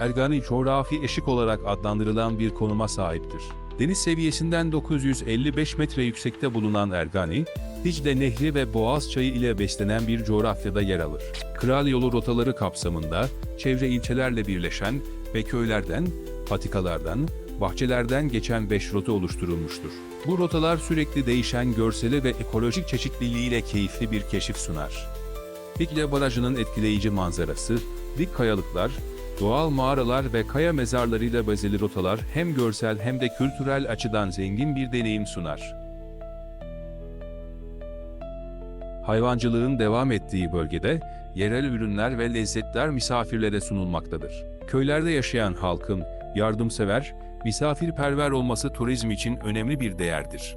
Ergani coğrafi eşik olarak adlandırılan bir konuma sahiptir. Deniz seviyesinden 955 metre yüksekte bulunan Ergani, Dicle Nehri ve Boğaz Çayı ile beslenen bir coğrafyada yer alır. Kral yolu rotaları kapsamında çevre ilçelerle birleşen ve köylerden, patikalardan, bahçelerden geçen 5 rota oluşturulmuştur. Bu rotalar sürekli değişen görseli ve ekolojik çeşitliliğiyle keyifli bir keşif sunar. Dicle Barajı'nın etkileyici manzarası, dik kayalıklar, doğal mağaralar ve kaya mezarlarıyla bezeli rotalar hem görsel hem de kültürel açıdan zengin bir deneyim sunar. Hayvancılığın devam ettiği bölgede yerel ürünler ve lezzetler misafirlere sunulmaktadır. Köylerde yaşayan halkın yardımsever, misafirperver olması turizm için önemli bir değerdir.